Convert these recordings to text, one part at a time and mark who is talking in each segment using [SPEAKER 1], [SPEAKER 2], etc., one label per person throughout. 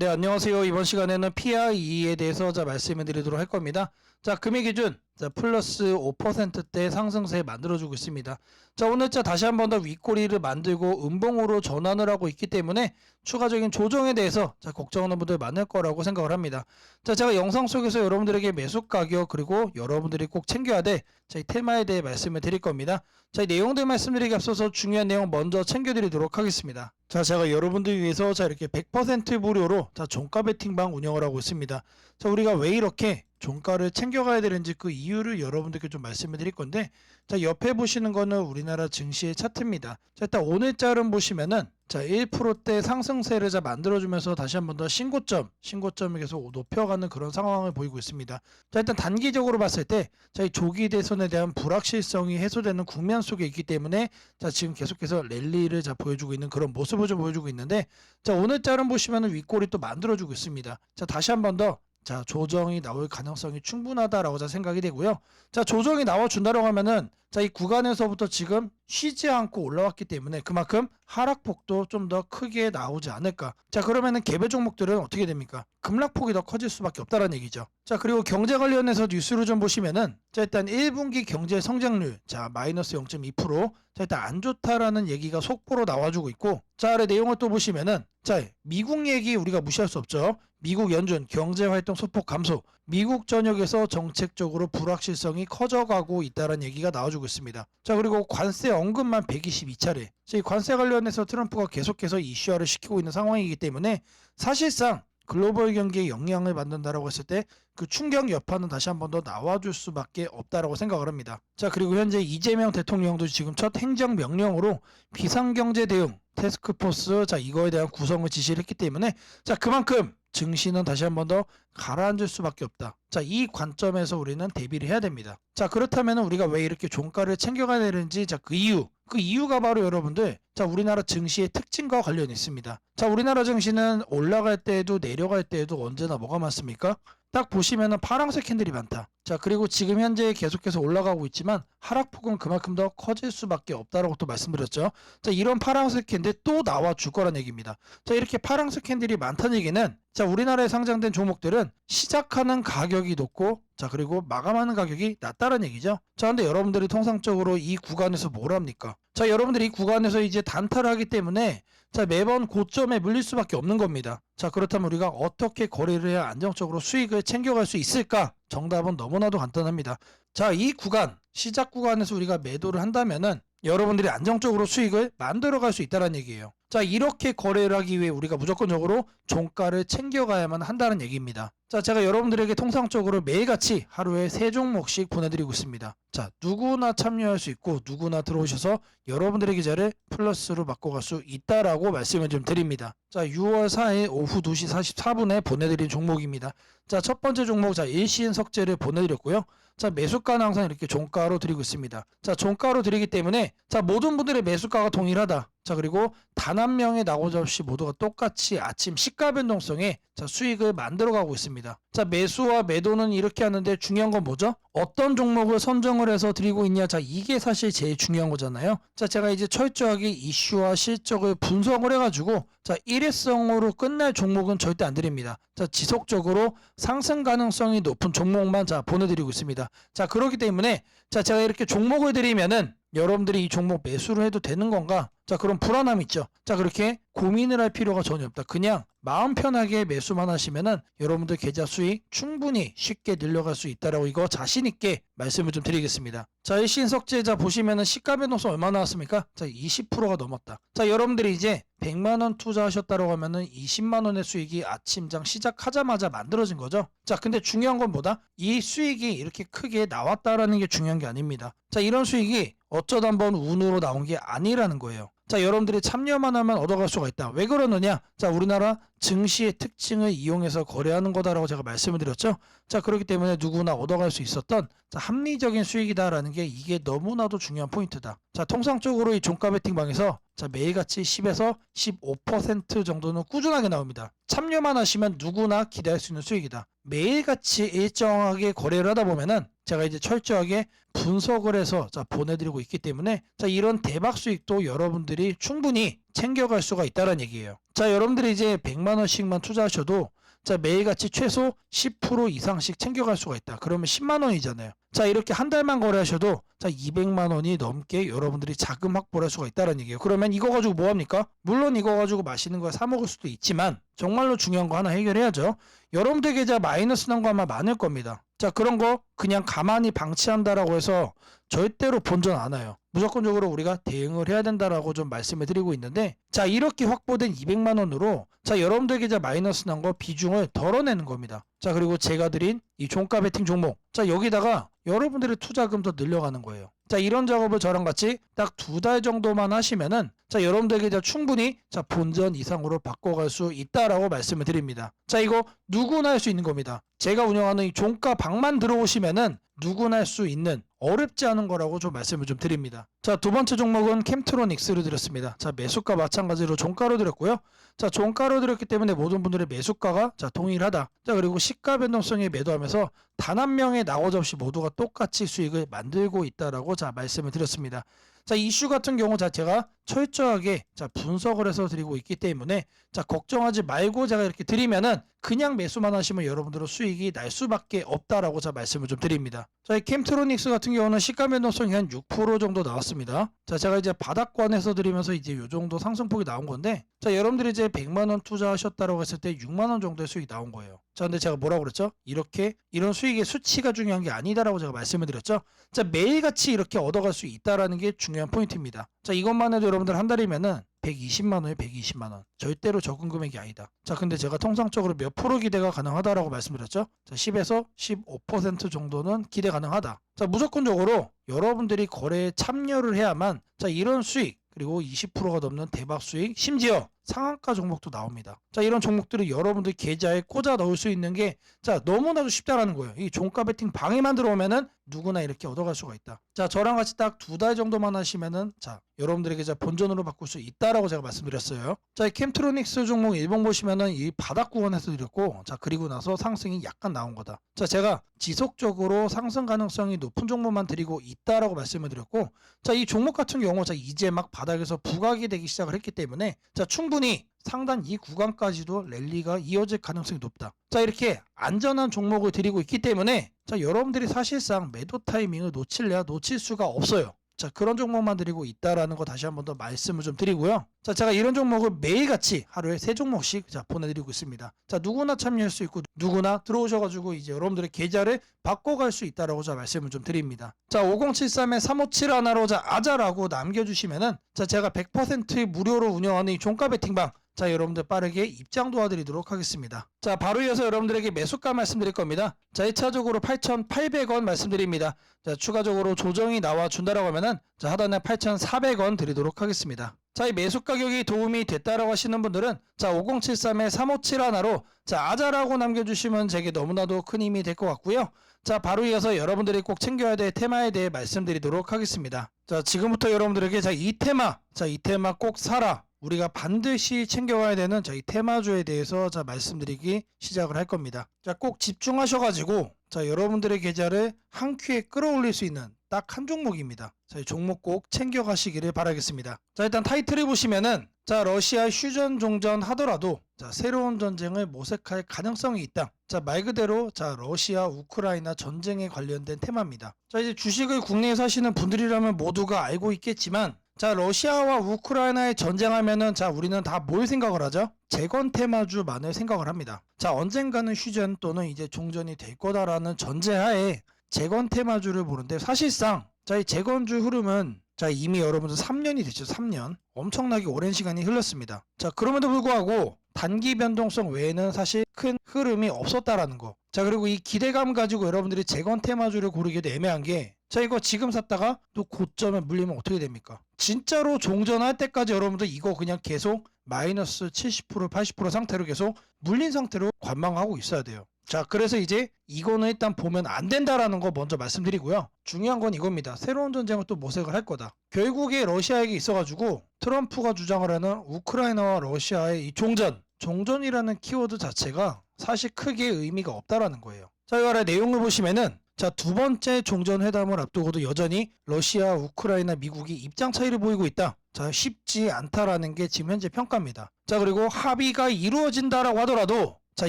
[SPEAKER 1] 네, 안녕하세요. 이번 시간에는 PIE에 대해서 자 말씀해 드리도록 할 겁니다. 자, 금액 기준 자, 플러스 5%대 상승세 만들어주고 있습니다. 자, 오늘 자 다시 한 번 더 윗꼬리를 만들고 음봉으로 전환을 하고 있기 때문에 추가적인 조정에 대해서 자, 걱정하는 분들 많을 거라고 생각을 합니다. 자, 제가 영상 속에서 여러분들에게 매수 가격 그리고 여러분들이 꼭 챙겨야 돼. 자, 이 테마에 대해 말씀을 드릴 겁니다. 자, 이 내용들 말씀드리기 앞서서 중요한 내용 먼저 챙겨드리도록 하겠습니다. 자, 제가 여러분들 위해서 자, 이렇게 100% 무료로 자, 종가 베팅방 운영을 하고 있습니다. 자, 우리가 왜 이렇게 종가를 챙겨가야 되는지 그 이유를 여러분들께 좀 말씀을 드릴 건데, 자, 옆에 보시는 거는 우리나라 증시의 차트입니다. 자, 일단 오늘 자름 보시면은 자, 1%대 상승세를 자 만들어주면서 다시 한번 더 신고점, 신고점을 계속 높여가는 그런 상황을 보이고 있습니다. 자, 일단 단기적으로 봤을 때, 자, 이 조기 대선에 대한 불확실성이 해소되는 국면 속에 있기 때문에, 자, 지금 계속해서 랠리를 자 보여주고 있는 그런 모습을 좀 보여주고 있는데, 자, 오늘 자름 보시면은 윗골이 또 만들어주고 있습니다. 자, 다시 한번 더. 자, 조정이 나올 가능성이 충분하다라고 자 생각이 되고요. 자, 조정이 나와 준다라고 하면은, 자, 이 구간에서부터 지금 쉬지 않고 올라왔기 때문에 그만큼 하락폭도 좀 더 크게 나오지 않을까. 자, 그러면은 개별 종목들은 어떻게 됩니까? 급락폭이 더 커질 수밖에 없다는 얘기죠. 자, 그리고 경제 관련해서 뉴스를 좀 보시면은, 자, 일단 1분기 경제 성장률, 자, 마이너스 0.2%, 자, 일단 안 좋다라는 얘기가 속보로 나와주고 있고, 자, 아래 내용을 또 보시면은, 자, 미국 얘기 우리가 무시할 수 없죠. 미국 연준 경제 활동 소폭 감소, 미국 전역에서 정책적으로 불확실성이 커져가고 있다는 얘기가 나와주고 있습니다. 자, 그리고 관세 언급만 122차례. 이 관세 관련해서 트럼프가 계속해서 이슈화를 시키고 있는 상황이기 때문에 사실상 글로벌 경기에 영향을 받는다라고 했을 때 그 충격 여파는 다시 한 번 더 나와줄 수밖에 없다라고 생각을 합니다. 자 그리고 현재 이재명 대통령도 지금 첫 행정 명령으로 비상경제 대응 테스크포스 자 이거에 대한 구성을 지시를 했기 때문에 자 그만큼 증시는 다시 한 번 더 가라앉을 수밖에 없다. 자, 이 관점에서 우리는 대비를 해야 됩니다. 자, 그렇다면 우리가 왜 이렇게 종가를 챙겨가야 되는지, 자, 그 이유. 그 이유가 바로 여러분들, 자, 우리나라 증시의 특징과 관련이 있습니다. 자, 우리나라 증시는 올라갈 때에도 내려갈 때에도 언제나 뭐가 많습니까? 딱 보시면은 파란색 캔들이 많다. 자, 그리고 지금 현재 계속해서 올라가고 있지만 하락폭은 그만큼 더 커질 수밖에 없다라고 또 말씀드렸죠. 자, 이런 파란색 캔들 또 나와 줄 거란 얘기입니다. 자, 이렇게 파란색 캔들이 많다는 얘기는 자, 우리나라에 상장된 종목들은 시작하는 가격이 높고 자, 그리고 마감하는 가격이 낮다는 얘기죠. 자, 근데 여러분들이 통상적으로 이 구간에서 뭘 합니까? 자, 여러분들이 이 구간에서 이제 단타를 하기 때문에 자, 매번 고점에 물릴 수밖에 없는 겁니다. 자, 그렇다면 우리가 어떻게 거래를 해야 안정적으로 수익을 챙겨갈 수 있을까? 정답은 너무나도 간단합니다. 자, 이 구간, 시작 구간에서 우리가 매도를 한다면은 여러분들이 안정적으로 수익을 만들어 갈 수 있다는 얘기예요. 자, 이렇게 거래를 하기 위해 우리가 무조건적으로 종가를 챙겨가야만 한다는 얘기입니다. 자, 제가 여러분들에게 통상적으로 매일같이 하루에 세 종목씩 보내드리고 있습니다. 자, 누구나 참여할 수 있고 누구나 들어오셔서 여러분들의 계좌를 플러스로 바꿔갈 수 있다라고 말씀을 좀 드립니다. 자, 6월 4일 오후 2시 44분에 보내드린 종목입니다. 자, 첫 번째 종목, 자, 일시인 석재를 보내드렸고요. 자, 매수가는 항상 이렇게 종가로 드리고 있습니다. 자, 종가로 드리기 때문에, 자, 모든 분들의 매수가가 동일하다. 자, 그리고 단 한 명의 낙오자 없이 모두가 똑같이 아침 시가 변동성에 자, 수익을 만들어가고 있습니다. 자, 매수와 매도는 이렇게 하는데 중요한 건 뭐죠? 어떤 종목을 선정을 해서 드리고 있냐? 자, 이게 사실 제일 중요한 거잖아요. 자, 제가 이제 철저하게 이슈와 실적을 분석을 해가지고, 자, 일회성으로 끝날 종목은 절대 안 드립니다. 자, 지속적으로 상승 가능성이 높은 종목만 자, 보내드리고 있습니다. 자, 그렇기 때문에, 자, 제가 이렇게 종목을 드리면은, 여러분들이 이 종목 매수를 해도 되는 건가? 자, 그런 불안함 있죠. 자, 그렇게 고민을 할 필요가 전혀 없다. 그냥 마음 편하게 매수만 하시면은 여러분들 계좌 수익 충분히 쉽게 늘려갈 수 있다라고 이거 자신 있게 말씀을 좀 드리겠습니다. 자, 일신석재자 보시면은 시가 변동성 얼마 나왔습니까? 자, 20%가 넘었다. 자, 여러분들이 이제 100만 원 투자하셨다고 하면은 20만 원의 수익이 아침장 시작하자마자 만들어진 거죠. 자, 근데 중요한 건 뭐다? 이 수익이 이렇게 크게 나왔다라는 게 중요한 게 아닙니다. 자, 이런 수익이 어쩌다 한번 운으로 나온 게 아니라는 거예요. 자, 여러분들이 참여만 하면 얻어갈 수가 있다. 왜 그러느냐? 자, 우리나라 증시의 특징을 이용해서 거래하는 거다라고 제가 말씀을 드렸죠. 자, 그렇기 때문에 누구나 얻어갈 수 있었던 자, 합리적인 수익이다라는 게 이게 너무나도 중요한 포인트다. 자, 통상적으로 이 종가 베팅방에서 자, 매일같이 10에서 15% 정도는 꾸준하게 나옵니다. 참여만 하시면 누구나 기대할 수 있는 수익이다. 매일같이 일정하게 거래를 하다 보면은 제가 이제 철저하게 분석을 해서 자 보내드리고 있기 때문에 자 이런 대박 수익도 여러분들이 충분히 챙겨갈 수가 있다는 얘기예요. 자 여러분들이 이제 100만 원씩만 투자하셔도 자 매일같이 최소 10% 이상씩 챙겨갈 수가 있다. 그러면 10만 원이잖아요. 자 이렇게 한 달만 거래하셔도 자 200만 원이 넘게 여러분들이 자금 확보를 할 수가 있다는 얘기예요. 그러면 이거 가지고 뭐 합니까? 물론 이거 가지고 맛있는 거 사 먹을 수도 있지만 정말로 중요한 거 하나 해결해야죠. 여러분들 계좌 마이너스 난 거 아마 많을 겁니다. 자 그런 거 그냥 가만히 방치한다라고 해서 절대로 본전 안 와요. 무조건적으로 우리가 대응을 해야 된다라고 좀 말씀을 드리고 있는데 자 이렇게 확보된 200만 원으로 자 여러분들 계좌 마이너스 난 거 비중을 덜어내는 겁니다. 자 그리고 제가 드린 이 종가 베팅 종목 자 여기다가 여러분들의 투자금 더 늘려가는 거예요. 자 이런 작업을 저랑 같이 딱 두 달 정도만 하시면은 자 여러분들 계좌 충분히 자 본전 이상으로 바꿔갈 수 있다라고 말씀을 드립니다. 자 이거 누구나 할 수 있는 겁니다. 제가 운영하는 이 종가 방만 들어오시면은 누구나 할 수 있는 어렵지 않은 거라고 좀 말씀을 좀 드립니다. 자, 두 번째 종목은 캠트로닉스를 드렸습니다. 자, 매수가 마찬가지로 종가로 드렸고요. 자, 종가로 드렸기 때문에 모든 분들의 매수가가 자, 동일하다. 자, 그리고 시가 변동성에 매도하면서 단 한 명의 낙오자 없이 모두가 똑같이 수익을 만들고 있다라고 자, 말씀을 드렸습니다. 자, 이슈 같은 경우 자체가 철저하게 자, 분석을 해서 드리고 있기 때문에 자, 걱정하지 말고 제가 이렇게 드리면은 그냥 매수만 하시면 여러분들은 수익이 날 수밖에 없다라고 자, 말씀을 좀 드립니다. 자, 이 캠트로닉스 같은 경우는 시가 변동성이 한 6% 정도 나왔습니다. 자, 제가 이제 바닥권에서 드리면서 이제 요 정도 상승폭이 나온 건데 자, 여러분들이 이제 100만 원 투자하셨다고 했을 때 6만 원 정도의 수익이 나온 거예요. 자, 근데 제가 뭐라고 그랬죠? 이렇게 이런 수익의 수치가 중요한 게 아니다라고 제가 말씀을 드렸죠. 자, 매일같이 이렇게 얻어갈 수 있다라는 게 중요한 포인트입니다. 자, 이것만 해도 여러분들 한 달이면은 120만 원에 120만 원. 절대로 적은 금액이 아니다. 자, 근데 제가 통상적으로 몇 프로 기대가 가능하다라고 말씀드렸죠? 자, 10에서 15% 정도는 기대 가능하다. 자, 무조건적으로 여러분들이 거래에 참여를 해야만 자, 이런 수익 그리고 20%가 넘는 대박 수익, 심지어 상한가 종목도 나옵니다. 자, 이런 종목들을 여러분들 계좌에 꽂아 넣을 수 있는 게 자, 너무나도 쉽다라는 거예요. 이 종가 베팅 방에만 들어오면은 누구나 이렇게 얻어갈 수가 있다. 자, 저랑 같이 딱 두 달 정도만 하시면은 자, 여러분들의 계좌 본전으로 바꿀 수 있다라고 제가 말씀드렸어요. 자, 이 캠트로닉스 종목 일봉 보시면은 이 바닥 구간에서 드렸고, 자, 그리고 나서 상승이 약간 나온 거다. 자, 제가 지속적으로 상승 가능성이 높은 종목만 드리고 있다라고 말씀을 드렸고, 자, 이 종목 같은 경우 자, 이제 막 바닥에서 부각이 되기 시작을 했기 때문에 자, 충분히 상단 이 구간까지도 랠리가 이어질 가능성이 높다. 자, 이렇게 안전한 종목을 드리고 있기 때문에 자, 여러분들이 사실상 매도 타이밍을 놓칠래야 놓칠 수가 없어요. 자, 그런 종목만 드리고 있다라는 거 다시 한 번 더 말씀을 좀 드리고요. 자, 제가 이런 종목을 매일같이 하루에 세 종목씩 자, 보내드리고 있습니다. 자, 누구나 참여할 수 있고 누구나 들어오셔가지고 이제 여러분들의 계좌를 바꿔갈 수 있다라고 자, 말씀을 좀 드립니다. 자, 5073에 357 하나로 자, 아자라고 남겨주시면은 자, 제가 100% 무료로 운영하는 이 종가 베팅방 자, 여러분들 빠르게 입장 도와드리도록 하겠습니다. 자, 바로 이어서 여러분들에게 매수가 말씀드릴 겁니다. 자, 1차적으로 8,800원 말씀드립니다. 자, 추가적으로 조정이 나와 준다라고 하면은 자, 하단에 8,400원 드리도록 하겠습니다. 자, 이 매수 가격이 도움이 됐다라고 하시는 분들은 자, 5073에 357 하나로 자, 아자라고 남겨 주시면 제게 너무나도 큰 힘이 될 것 같고요. 자, 바로 이어서 여러분들이 꼭 챙겨야 될 테마에 대해 말씀드리도록 하겠습니다. 자, 지금부터 여러분들에게 자, 이 테마, 자, 이 테마 꼭 사라. 우리가 반드시 챙겨가야 되는 저희 테마주에 대해서 자 말씀드리기 시작을 할 겁니다. 자 꼭 집중하셔가지고 자 여러분들의 계좌를 한 큐에 끌어올릴 수 있는 딱 한 종목입니다. 자, 이 종목 꼭 챙겨가시기를 바라겠습니다. 자 일단 타이틀을 보시면은 자 러시아 휴전 종전 하더라도 자 새로운 전쟁을 모색할 가능성이 있다. 자 말 그대로 자 러시아 우크라이나 전쟁에 관련된 테마입니다. 자 이제 주식을 국내에서 하시는 분들이라면 모두가 알고 있겠지만 자 러시아와 우크라이나의 전쟁하면은 자 우리는 다 뭘 생각을 하죠? 재건 테마주만을 생각을 합니다. 자 언젠가는 휴전 또는 이제 종전이 될 거다라는 전제하에 재건 테마주를 보는데 사실상 자 이 재건주 흐름은 자 이미 여러분들 3년이 됐죠 3년 엄청나게 오랜 시간이 흘렀습니다. 자 그럼에도 불구하고 단기 변동성 외에는 사실 큰 흐름이 없었다라는 거. 자 그리고 이 기대감 가지고 여러분들이 재건 테마주를 고르기도 애매한 게 자 이거 지금 샀다가 또 고점에 물리면 어떻게 됩니까? 진짜로 종전할 때까지 여러분들 이거 그냥 계속 마이너스 70% 80% 상태로 계속 물린 상태로 관망하고 있어야 돼요. 자 그래서 이제 이거는 일단 보면 안 된다라는 거 먼저 말씀드리고요. 중요한 건 이겁니다. 새로운 전쟁을 또 모색을 할 거다. 결국에 러시아에게 있어가지고 트럼프가 주장을 하는 우크라이나와 러시아의 이 종전 종전이라는 키워드 자체가 사실 크게 의미가 없다라는 거예요. 자, 이 아래 내용을 보시면은 자, 두 번째 종전 회담을 앞두고도 여전히 러시아, 우크라이나, 미국이 입장 차이를 보이고 있다. 자, 쉽지 않다라는 게 지금 현재 평가입니다. 자, 그리고 합의가 이루어진다라고 하더라도 자,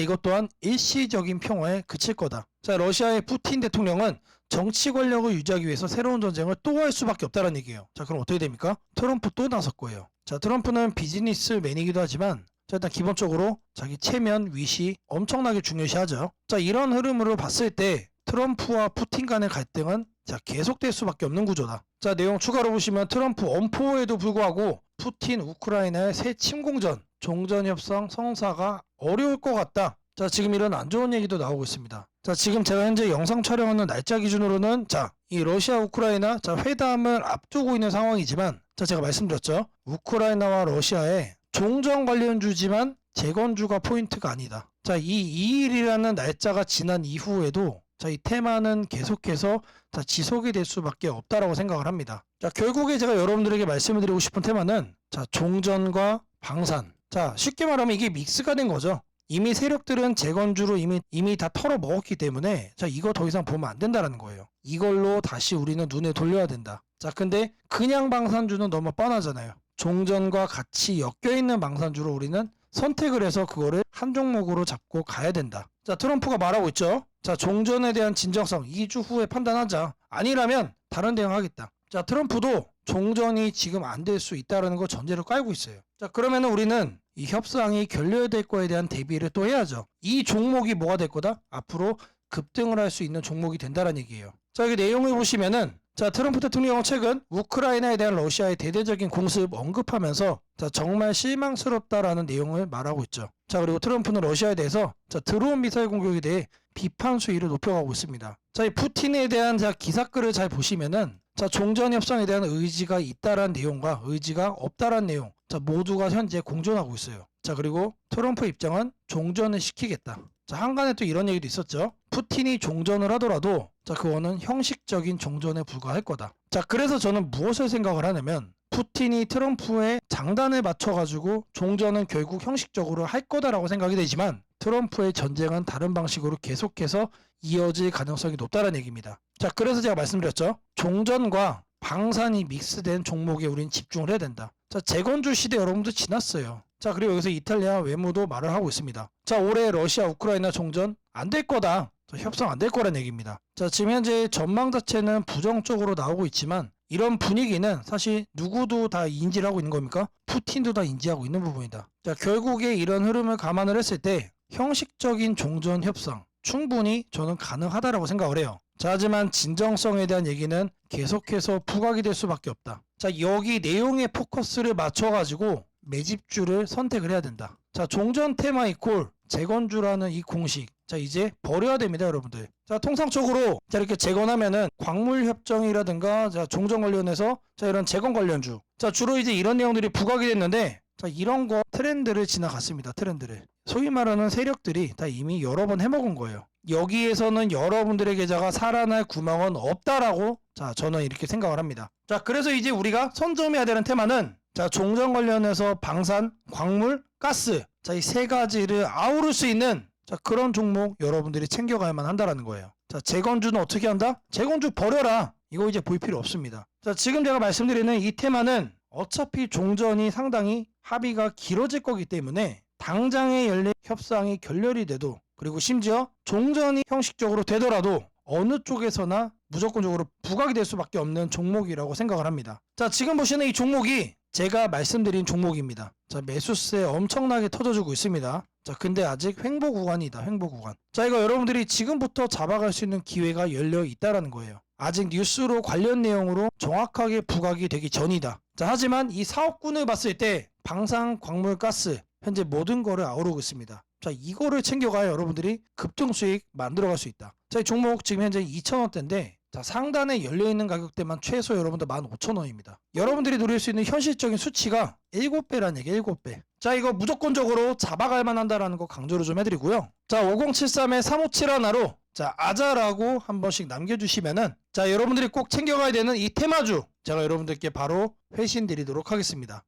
[SPEAKER 1] 이것 또한 일시적인 평화에 그칠 거다. 자, 러시아의 푸틴 대통령은 정치 권력을 유지하기 위해서 새로운 전쟁을 또 할 수밖에 없다는 얘기예요. 자, 그럼 어떻게 됩니까? 트럼프 또 나설 거예요. 자, 트럼프는 비즈니스맨이기도 하지만 자, 일단 기본적으로 자기 체면, 위시 엄청나게 중요시하죠. 자, 이런 흐름으로 봤을 때 트럼프와 푸틴 간의 갈등은 자, 계속될 수밖에 없는 구조다. 자, 내용 추가로 보시면 트럼프 엄포에도 불구하고 푸틴 우크라이나의 새 침공전, 종전 협상 성사가 어려울 것 같다. 자, 지금 이런 안 좋은 얘기도 나오고 있습니다. 자, 지금 제가 현재 영상 촬영하는 날짜 기준으로는 자, 이 러시아 우크라이나 자, 회담을 앞두고 있는 상황이지만 자, 제가 말씀드렸죠. 우크라이나와 러시아의 종전 관련주지만 재건주가 포인트가 아니다. 자, 이 2일이라는 날짜가 지난 이후에도 자, 이 테마는 계속해서 자, 지속이 될 수밖에 없다라고 생각을 합니다. 자, 결국에 제가 여러분들에게 말씀을 드리고 싶은 테마는 자, 종전과 방산. 자, 쉽게 말하면 이게 믹스가 된 거죠. 이미 세력들은 재건주로 이미 이미 다 털어 먹었기 때문에 자, 이거 더 이상 보면 안 된다라는 거예요. 이걸로 다시 우리는 눈을 돌려야 된다. 자, 근데 그냥 방산주는 너무 뻔하잖아요. 종전과 같이 엮여 있는 방산주로 우리는 선택을 해서 그거를 한 종목으로 잡고 가야 된다. 자, 트럼프가 말하고 있죠. 자, 종전에 대한 진정성 2주 후에 판단하자. 아니라면 다른 대응하겠다. 자, 트럼프도 종전이 지금 안 될 수 있다라는 걸 전제로 깔고 있어요. 자, 그러면 우리는 이 협상이 결렬될 거에 대한 대비를 또 해야죠. 이 종목이 뭐가 될 거다? 앞으로 급등을 할 수 있는 종목이 된다는 얘기예요. 자, 여기 내용을 보시면은 자, 트럼프 대통령은 최근 우크라이나에 대한 러시아의 대대적인 공습 언급하면서 자, 정말 실망스럽다라는 내용을 말하고 있죠. 자, 그리고 트럼프는 러시아에 대해서 자, 드론 미사일 공격에 대해 비판 수위를 높여가고 있습니다. 자, 이 푸틴에 대한 자, 기사글을 잘 보시면은 자, 종전 협상에 대한 의지가 있다란 내용과 의지가 없다란 내용. 자, 모두가 현재 공존하고 있어요. 자, 그리고 트럼프 입장은 종전을 시키겠다. 자, 한간에 또 이런 얘기도 있었죠. 푸틴이 종전을 하더라도 자, 그거는 형식적인 종전에 불과할 거다. 자, 그래서 저는 무엇을 생각을 하냐면 푸틴이 트럼프의 장단에 맞춰가지고 종전은 결국 형식적으로 할 거다라고 생각이 되지만 트럼프의 전쟁은 다른 방식으로 계속해서 이어질 가능성이 높다는 얘기입니다. 자, 그래서 제가 말씀드렸죠. 종전과 방산이 믹스된 종목에 우린 집중을 해야 된다. 자, 재건주 시대 여러분들 지났어요. 자, 그리고 여기서 이탈리아 외무도 말을 하고 있습니다. 자, 올해 러시아 우크라이나 종전 안 될 거다. 자, 협상 안 될 거란 얘기입니다. 자, 지금 현재 전망 자체는 부정적으로 나오고 있지만 이런 분위기는 사실 누구도 다 인지를 하고 있는 겁니까? 푸틴도 다 인지하고 있는 부분이다. 자, 결국에 이런 흐름을 감안을 했을 때 형식적인 종전 협상 충분히 저는 가능하다라고 생각을 해요. 자, 하지만 진정성에 대한 얘기는 계속해서 부각이 될 수밖에 없다. 자, 여기 내용에 포커스를 맞춰가지고 매집주를 선택을 해야 된다. 자, 종전 테마 이콜 재건주라는 이 공식. 자, 이제 버려야 됩니다, 여러분들. 자, 통상적으로 자, 이렇게 재건하면은 광물 협정이라든가 자, 종전 관련해서 자, 이런 재건 관련주. 자, 주로 이제 이런 내용들이 부각이 됐는데 자, 이런 거 트렌드를 지나갔습니다. 트렌드를. 소위 말하는 세력들이 다 이미 여러 번 해먹은 거예요. 여기에서는 여러분들의 계좌가 살아날 구멍은 없다라고 자, 저는 이렇게 생각을 합니다. 자, 그래서 이제 우리가 선점해야 되는 테마는 자, 종전 관련해서 방산, 광물, 가스. 자, 이 세 가지를 아우를 수 있는 자, 그런 종목 여러분들이 챙겨가야만 한다라는 거예요. 자, 재건주는 어떻게 한다? 재건주 버려라. 이거 이제 볼 필요 없습니다. 자, 지금 제가 말씀드리는 이 테마는 어차피 종전이 상당히 합의가 길어질 거기 때문에 당장에 열린 협상이 결렬이 돼도 그리고 심지어 종전이 형식적으로 되더라도 어느 쪽에서나 무조건적으로 부각이 될 수밖에 없는 종목이라고 생각을 합니다. 자, 지금 보시는 이 종목이 제가 말씀드린 종목입니다. 자, 매수세 엄청나게 터져주고 있습니다. 자, 근데 아직 횡보 구간이다. 횡보 구간. 자, 이거 여러분들이 지금부터 잡아갈 수 있는 기회가 열려 있다라는 거예요. 아직 뉴스로 관련 내용으로 정확하게 부각이 되기 전이다. 자, 하지만 이 사업군을 봤을 때 방산, 광물, 가스 현재 모든 거를 아우르고 있습니다. 자, 이거를 챙겨가야 여러분들이 급등 수익 만들어갈 수 있다. 자, 이 종목 지금 현재 2,000원대인데 자, 상단에 열려있는 가격대만 최소 여러분들 15,000원입니다. 여러분들이 누릴 수 있는 현실적인 수치가 7배라는 얘기, 7배. 자, 이거 무조건적으로 잡아갈 만한다라는 거 강조를 좀 해드리고요. 자, 5073에 3571로 자, 아자라고 한 번씩 남겨주시면은 자, 여러분들이 꼭 챙겨가야 되는 이 테마주 제가 여러분들께 바로 회신 드리도록 하겠습니다.